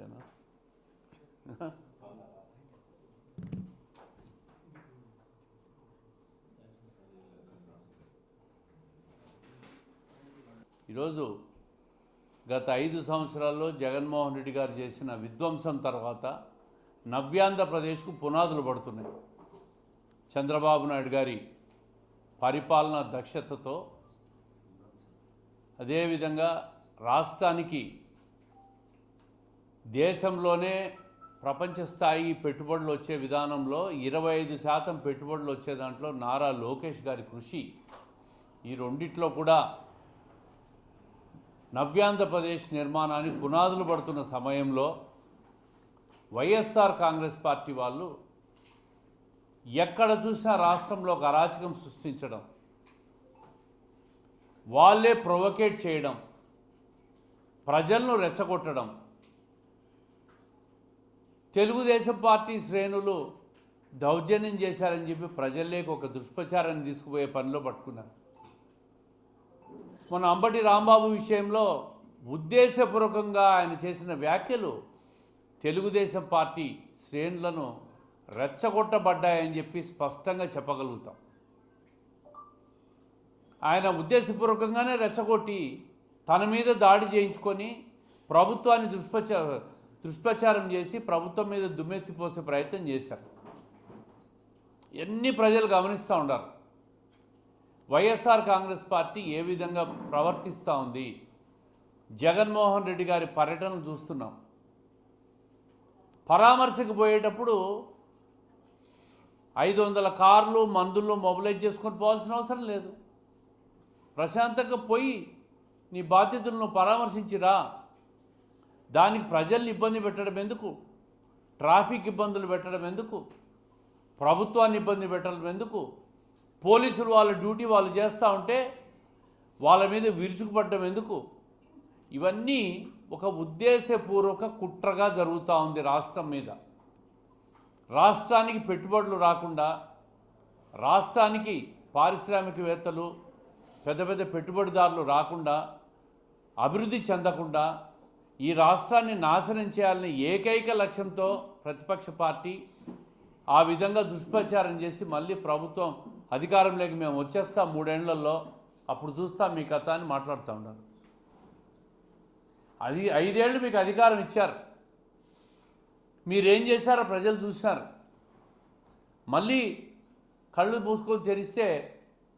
అంతేనా ఈరోజు గత ఐదు సంవత్సరాల్లో జగన్మోహన్ రెడ్డి గారు చేసిన విధ్వంసం తర్వాత నవ్యాంధ్రప్రదేశ్కు పునాదులు పడుతున్నాయి. చంద్రబాబు నాయుడు గారి పరిపాలన దక్షతతో అదేవిధంగా రాష్ట్రానికి దేశంలోనే ప్రపంచ స్థాయి పెట్టుబడులు వచ్చే విధానంలో ఇరవై ఐదు శాతం పెట్టుబడులు వచ్చే దాంట్లో నారా లోకేష్ గారి కృషి. ఈ రెండిట్లో కూడా నవ్యాంధ్రప్రదేశ్ నిర్మాణానికి పునాదులు పడుతున్న సమయంలో వైఎస్ఆర్ కాంగ్రెస్ పార్టీ వాళ్ళు ఎక్కడ చూసినా రాష్ట్రంలో ఒక అరాచకం సృష్టించడం వాళ్ళే ప్రొవకేట్ చేయడం ప్రజలను రెచ్చగొట్టడం తెలుగుదేశం పార్టీ శ్రేణులు దౌర్జన్యం చేశారని చెప్పి ప్రజల్లోకి ఒక దుష్ప్రచారాన్ని తీసుకుపోయే పనిలో పట్టుకున్నారు. మన అంబటి రాంబాబు విషయంలో ఉద్దేశపూర్వకంగా ఆయన చేసిన వ్యాఖ్యలు తెలుగుదేశం పార్టీ శ్రేణులను రెచ్చగొట్టబడ్డాయని చెప్పి స్పష్టంగా చెప్పగలుగుతాం. ఆయన ఉద్దేశపూర్వకంగానే రెచ్చగొట్టి తన మీద దాడి చేయించుకొని ప్రభుత్వాన్ని దుష్ప్రచార దుష్ప్రచారం చేసి ప్రభుత్వం మీద దుమ్మెత్తిపోసే ప్రయత్నం చేశారు. ఎన్ని ప్రజలు గమనిస్తూ ఉన్నారు వైఎస్ఆర్ కాంగ్రెస్ పార్టీ ఏ విధంగా ప్రవర్తిస్తూ ఉంది. జగన్మోహన్ రెడ్డి గారి పర్యటనలు చూస్తున్నాం. పరామర్శకు పోయేటప్పుడు ఐదు వందల కార్లు మందులు మొబిలైజ్ చేసుకొని పోవాల్సిన అవసరం లేదు. ప్రశాంతంగా పోయి నీ బాధ్యతలను పరామర్శించిరా. దానికి ప్రజల్ని ఇబ్బంది పెట్టడం ఎందుకు? ట్రాఫిక్ ఇబ్బందులు పెట్టడం ఎందుకు? ప్రభుత్వాన్ని ఇబ్బంది పెట్టడం ఎందుకు? పోలీసులు వాళ్ళ డ్యూటీ వాళ్ళు చేస్తూ ఉంటే వాళ్ళ మీద విరుచుకుపడడం ఎందుకు? ఇవన్నీ ఒక ఉద్దేశపూర్వక కుట్రగా జరుగుతూ ఉంది రాష్ట్రం మీద. రాష్ట్రానికి పెట్టుబడులు రాకుండా రాష్ట్రానికి పారిశ్రామికవేత్తలు పెద్ద పెద్ద పెట్టుబడిదారులు రాకుండా అభివృద్ధి చెందకుండా ఈ రాష్ట్రాన్ని నాశనం చేయాలని ఏకైక లక్ష్యంతో ప్రతిపక్ష పార్టీ ఆ విధంగా దుష్ప్రచారం చేసి మళ్ళీ ప్రభుత్వం అధికారంలోకి మేము వచ్చేస్తాం మూడేళ్ళలో అప్పుడు చూస్తాం మీ కథ అని మాట్లాడుతూ ఉన్నారు. అది ఐదేళ్ళు మీకు అధికారం ఇచ్చారు. మీరేం చేశారో ప్రజలు చూశారు. మళ్ళీ కళ్ళు మూసుకొని తెరిస్తే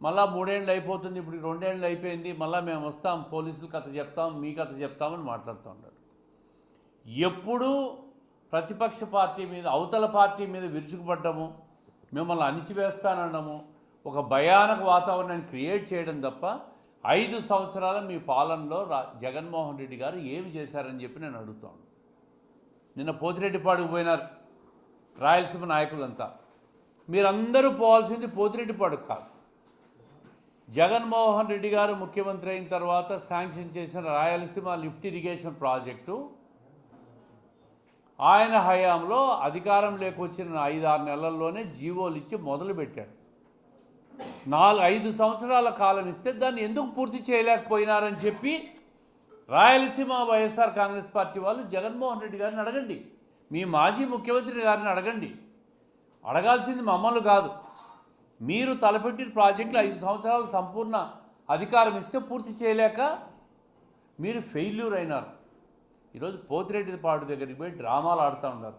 మళ్ళా మూడేళ్ళు అయిపోతుంది ఇప్పుడు రెండేళ్ళు అయిపోయింది మళ్ళీ మేము వస్తాం పోలీసులు కథ చెప్తాం మీ కథ చెప్తామని మాట్లాడుతూ ఉంటారు ఎప్పుడూ ప్రతిపక్ష పార్టీ మీద అవతల పార్టీ మీద విరుచుకుపడ్డము మిమ్మల్ని అణిచివేస్తానడము ఒక భయానక వాతావరణాన్ని క్రియేట్ చేయడం తప్ప ఐదు సంవత్సరాల మీ పాలనలో రా జగన్మోహన్ రెడ్డి గారు ఏమి చేశారని చెప్పి నేను అడుగుతాను నిన్న పోతిరెడ్డిపాడుకు పోయినారు రాయలసీమ నాయకులంతా. మీరందరూ పోవాల్సింది పోతిరెడ్డిపాడుకు కాదు. జగన్మోహన్ రెడ్డి గారు ముఖ్యమంత్రి అయిన తర్వాత శాంక్షన్ చేసిన రాయలసీమ లిఫ్ట్ ఇరిగేషన్ ప్రాజెక్టు ఆయన హయాంలో అధికారం లేకొచ్చిన ఐదారు నెలల్లోనే జీవోలు ఇచ్చి మొదలుపెట్టాడు నాలుగు ఐదు సంవత్సరాల కాలం ఇస్తే దాన్ని ఎందుకు పూర్తి చేయలేకపోయినారని చెప్పి రాయలసీమ వైఎస్ఆర్ కాంగ్రెస్ పార్టీ వాళ్ళు జగన్మోహన్ రెడ్డి గారిని అడగండి. మీ మాజీ ముఖ్యమంత్రి గారిని అడగండి. అడగాల్సింది మమ్మల్ని కాదు. మీరు తలపెట్టిన ప్రాజెక్టులు ఐదు సంవత్సరాలు సంపూర్ణ అధికారం ఇస్తే పూర్తి చేయలేక మీరు ఫెయిల్యూర్ అయినారు. ఈరోజు పోతిరెడ్డి పాడు దగ్గరికి పోయి డ్రామాలు ఆడుతూ ఉన్నారు.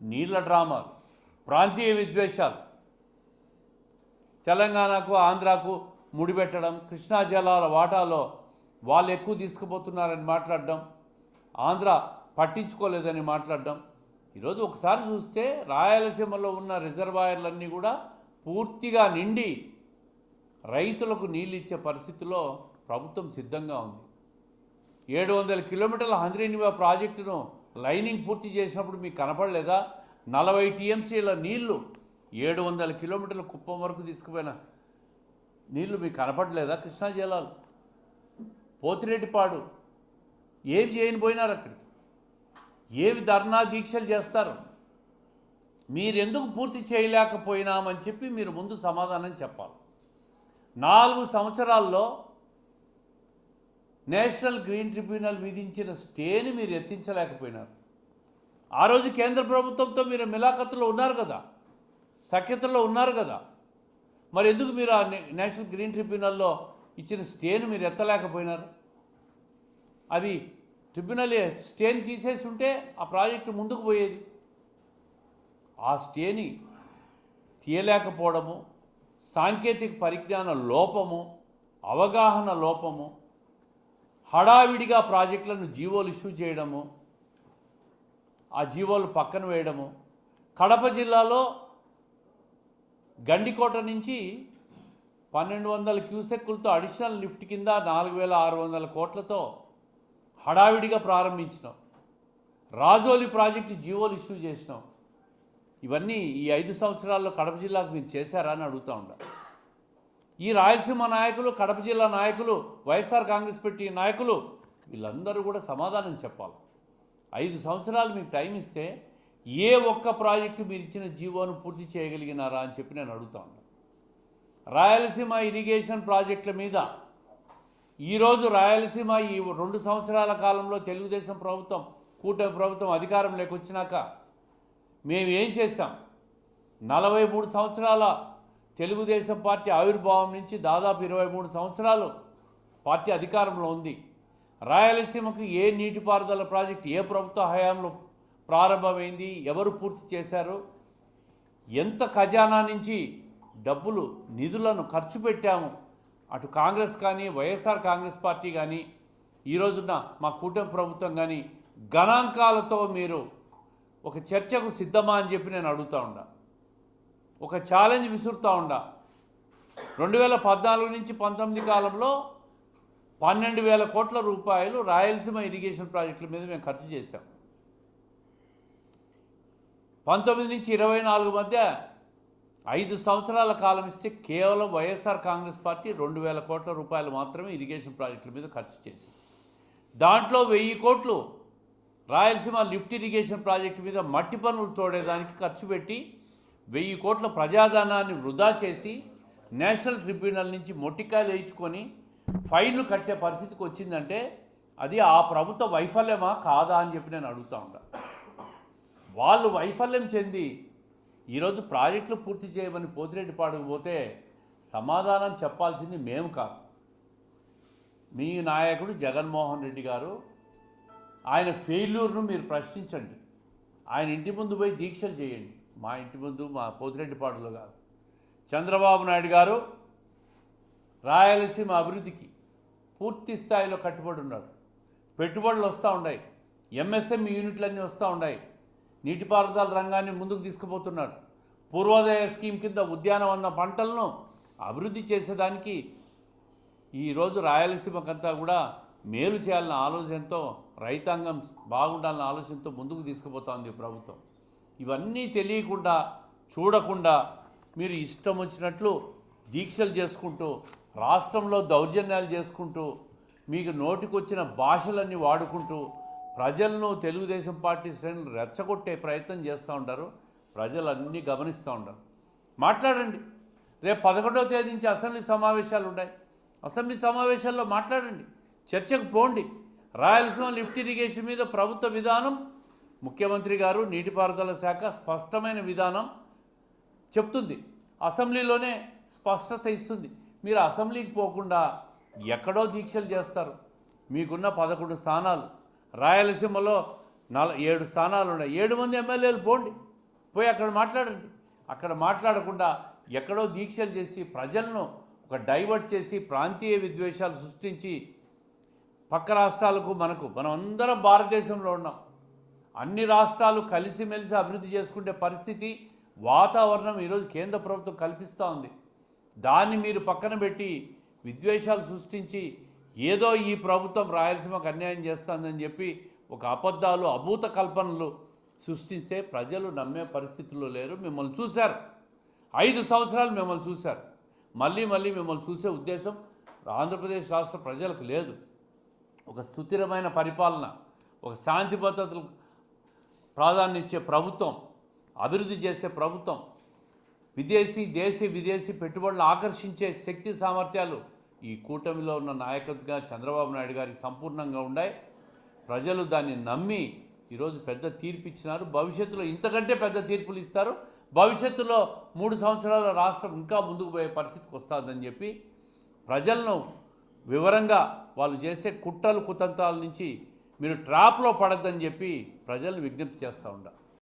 నీళ్ళ డ్రామాలు ప్రాంతీయ విద్వేషాలు. తెలంగాణకు ఆంధ్రాకు ముడిపెట్టడం కృష్ణా జలాల వాటాలో వాళ్ళు ఎక్కువ తీసుకుపోతున్నారని మాట్లాడడం ఆంధ్ర పట్టించుకోలేదని మాట్లాడడం. ఈరోజు ఒకసారి చూస్తే రాయలసీమలో ఉన్న రిజర్వాయర్లన్నీ కూడా పూర్తిగా నిండి రైతులకు నీళ్ళు ఇచ్చే పరిస్థితిలో ప్రభుత్వం సిద్ధంగా ఉంది. ఏడు వందల కిలోమీటర్ల హంద్రీనివా ప్రాజెక్టును లైనింగ్ పూర్తి చేసినప్పుడు మీకు కనపడలేదా? నలభై టీఎంసీల నీళ్ళు ఏడు వందల కిలోమీటర్ల కుప్పం వరకు తీసుకుపోయిన నీళ్ళు మీకు కనపడలేదా కృష్ణా జలాలు? పోతిరెడ్డిపాడు ఏం చేయని పోయినారు అక్కడికి ఏమి ధర్నా దీక్షలు చేస్తారు? మీరెందుకు పూర్తి చేయలేకపోయినామని చెప్పి మీరు ముందు సమాధానం చెప్పాలి. నాలుగు సంవత్సరాల్లో నేషనల్ గ్రీన్ ట్రిబ్యునల్ విధించిన స్టేని మీరు ఎత్తించలేకపోయినారు. ఆ రోజు కేంద్ర ప్రభుత్వంతో మీరు మిలాఖతులో ఉన్నారు కదా సఖ్యతలో ఉన్నారు కదా మరి ఎందుకు మీరు ఆ నే- నేషనల్ గ్రీన్ ట్రిబ్యునల్లో ఇచ్చిన స్టేను మీరు ఎత్తలేకపోయినారు? అవి ట్రిబ్యునల్ స్టేని తీసేసి ఉంటే ఆ ప్రాజెక్టు ముందుకు పోయేది. ఆ స్టేని తీయలేకపోవడము సాంకేతిక పరిజ్ఞాన లోపము అవగాహన లోపము హడావిడిగా ప్రాజెక్టులను జీవోలు ఇష్యూ చేయడము ఆ జీవోలు పక్కన వేయడము కడప జిల్లాలో గండికోట నుంచి పన్నెండు వందల క్యూసెక్కులతో అడిషనల్ లిఫ్ట్ కింద నాలుగు వేల ఆరు వందల కోట్లతో హడావిడిగా ప్రారంభించినాం. రాజోలి ప్రాజెక్టు జీవోలు ఇష్యూ చేసినాం. ఇవన్నీ ఈ ఐదు సంవత్సరాల్లో కడప జిల్లాకు మీరు చేశారా అని అడుగుతా ఉంటా. ఈ రాయలసీమ నాయకులు కడప జిల్లా నాయకులు వైఎస్ఆర్ కాంగ్రెస్ పార్టీ నాయకులు వీళ్ళందరూ కూడా సమాధానం చెప్పాలి. ఐదు సంవత్సరాలు మీకు టైం ఇస్తే ఏ ఒక్క ప్రాజెక్టు మీరు ఇచ్చిన జీవోను పూర్తి చేయగలిగినారా అని చెప్పి నేను అడుగుతా ఉన్నాను రాయలసీమ ఇరిగేషన్ ప్రాజెక్టుల మీద ఈరోజు రాయలసీమ ఈ రెండు సంవత్సరాల కాలంలో తెలుగుదేశం ప్రభుత్వం కూటమి ప్రభుత్వం అధికారం లేకొచ్చినాక మేము ఏం చేశాం? నలభై మూడు సంవత్సరాల తెలుగుదేశం పార్టీ ఆవిర్భావం నుంచి దాదాపు ఇరవై మూడు సంవత్సరాలు పార్టీ అధికారంలో ఉంది. రాయలసీమకు ఏ నీటిపారుదల ప్రాజెక్టు ఏ ప్రభుత్వ హయాంలో ప్రారంభమైంది ఎవరు పూర్తి చేశారు ఎంత ఖజానా నుంచి డబ్బులు నిధులను ఖర్చు పెట్టాము అటు కాంగ్రెస్ కానీ వైఎస్ఆర్ కాంగ్రెస్ పార్టీ కానీ ఈ రోజున మా కూటమి ప్రభుత్వం కానీ గణాంకాలతో మీరు ఒక చర్చకు సిద్ధమా అని చెప్పి నేను అడుగుతా ఉండా. ఒక ఛాలెంజ్ విసురుతా ఉండా. రెండు వేల పద్నాలుగు నుంచి పంతొమ్మిది కాలంలో పన్నెండు వేల కోట్ల రూపాయలు రాయలసీమ ఇరిగేషన్ ప్రాజెక్టుల మీద మేము ఖర్చు చేశాం. పంతొమ్మిది నుంచి ఇరవై నాలుగు మధ్య ఐదు సంవత్సరాల కాలం ఇస్తే కేవలం వైఎస్ఆర్ కాంగ్రెస్ పార్టీ రెండు వేల కోట్ల రూపాయలు మాత్రమే ఇరిగేషన్ ప్రాజెక్టుల మీద ఖర్చు చేసింది. దాంట్లో వెయ్యి కోట్లు రాయలసీమ లిఫ్ట్ ఇరిగేషన్ ప్రాజెక్టు మీద మట్టి పనులు తోడేదానికి ఖర్చు పెట్టి వెయ్యి కోట్ల ప్రజాధనాన్ని వృధా చేసి నేషనల్ ట్రిబ్యునల్ నుంచి మొట్టికాయలు వేయించుకొని ఫైన్లు కట్టే పరిస్థితికి వచ్చిందంటే అది ఆ ప్రభుత్వ వైఫల్యమా కాదా అని చెప్పి నేను అడుగుతా ఉంటా. వాళ్ళు వైఫల్యం చెంది ఈరోజు ప్రాజెక్టులు పూర్తి చేయమని పోతిరెడ్డిపాడుకు పోతే సమాధానం చెప్పాల్సింది మేము కాదు. మీ నాయకుడు జగన్మోహన్ రెడ్డి గారు ఆయన ఫెయిల్యూర్ను మీరు ప్రశ్నించండి. ఆయన ఇంటి ముందు పోయి దీక్షలు చేయండి. మా ఇంటి ముందు మా పోతిరెడ్డిపాడులో కాదు. చంద్రబాబు నాయుడు గారు రాయలసీమ అభివృద్ధికి పూర్తి స్థాయిలో కట్టుబడి ఉన్నాడు పెట్టుబడులు వస్తూ ఉన్నాయి. ఎంఎస్ఎంఈ యూనిట్లన్నీ వస్తూ ఉన్నాయి. నీటిపారుదల రంగాన్ని ముందుకు తీసుకుపోతున్నాడు పూర్వోదయ స్కీమ్ కింద ఉద్యానవన పంటలను అభివృద్ధి చేసేదానికి ఈరోజు రాయలసీమకంతా కూడా మేలు చేయాలన్న ఆలోచనతో రైతాంగం బాగుండాలన్న ఆలోచనతో ముందుకు తీసుకుపోతోంది ప్రభుత్వం. ఇవన్నీ తెలియకుండా చూడకుండా మీరు ఇష్టం వచ్చినట్లు దీక్షలు చేసుకుంటూ రాష్ట్రంలో దౌర్జన్యాలు చేసుకుంటూ మీకు నోటికొచ్చిన భాషలన్నీ వాడుకుంటూ ప్రజలను తెలుగుదేశం పార్టీ శ్రేణులు రెచ్చగొట్టే ప్రయత్నం చేస్తూ ఉంటారు. ప్రజలు అన్నీ గమనిస్తూ ఉంటారు. మాట్లాడండి. రేపు పదకొండవ తేదీ నుంచి అసెంబ్లీ సమావేశాలు ఉన్నాయి అసెంబ్లీ సమావేశాల్లో మాట్లాడండి. చర్చకు పోండి. రాయలసీమ లిఫ్ట్ ఇరిగేషన్ మీద ప్రభుత్వ విధానం ముఖ్యమంత్రి గారు నీటిపారుదల శాఖ స్పష్టమైన విధానం చెప్తుంది. అసెంబ్లీలోనే స్పష్టత ఇస్తుంది. మీరు అసెంబ్లీకి పోకుండా ఎక్కడో దీక్షలు చేస్తారు. మీకున్న పదకొండు స్థానాలు. రాయలసీమలో నల ఏడు స్థానాలు ఉన్నాయి. ఏడు మంది ఎమ్మెల్యేలు పోండి. పోయి అక్కడ మాట్లాడండి. అక్కడ మాట్లాడకుండా ఎక్కడో దీక్షలు చేసి ప్రజలను ఒక డైవర్ట్ చేసి ప్రాంతీయ విద్వేషాలు సృష్టించి పక్క రాష్ట్రాలకు మనకు మనం అందరం భారతదేశంలో ఉన్నాం. అన్ని రాష్ట్రాలు కలిసిమెలిసి అభివృద్ధి చేసుకునే పరిస్థితి వాతావరణం ఈరోజు కేంద్ర ప్రభుత్వం కల్పిస్తూ ఉంది. దాన్ని మీరు పక్కన పెట్టి విద్వేషాలు సృష్టించి ఏదో ఈ ప్రభుత్వం రాయలసీమకు అన్యాయం చేస్తుందని చెప్పి ఒక అబద్ధాలు అభూత కల్పనలు సృష్టిస్తే ప్రజలు నమ్మే పరిస్థితుల్లో లేరు. మిమ్మల్ని చూశారు. ఐదు సంవత్సరాలు మిమ్మల్ని చూశారు. మళ్ళీ మళ్ళీ మిమ్మల్ని చూసే ఉద్దేశం ఆంధ్రప్రదేశ్ రాష్ట్ర ప్రజలకు లేదు. ఒక స్థిరమైన పరిపాలన ఒక శాంతి భద్రతలకు ప్రాధాన్యం ప్రభుత్వం అభివృద్ధి చేసే ప్రభుత్వం విదేశీ దేశీ విదేశీ పెట్టుబడులు ఆకర్షించే శక్తి సామర్థ్యాలు ఈ కూటమిలో ఉన్న నాయకత్వంగా చంద్రబాబు నాయుడు గారికి సంపూర్ణంగా ఉన్నాయి. ప్రజలు దాన్ని నమ్మి ఈరోజు పెద్ద తీర్పు ఇచ్చినారు. భవిష్యత్తులో ఇంతకంటే పెద్ద తీర్పులు ఇస్తారు. భవిష్యత్తులో మూడు సంవత్సరాల రాష్ట్రం ఇంకా ముందుకు పోయే పరిస్థితికి వస్తుందని చెప్పి ప్రజలను వివరంగా వాళ్ళు చేసే కుట్రలు కుతంత్రాల నుంచి మీరు ట్రాప్లో పడద్దని చెప్పి ప్రజలను విజ్ఞప్తి చేస్తూ ఉండాలి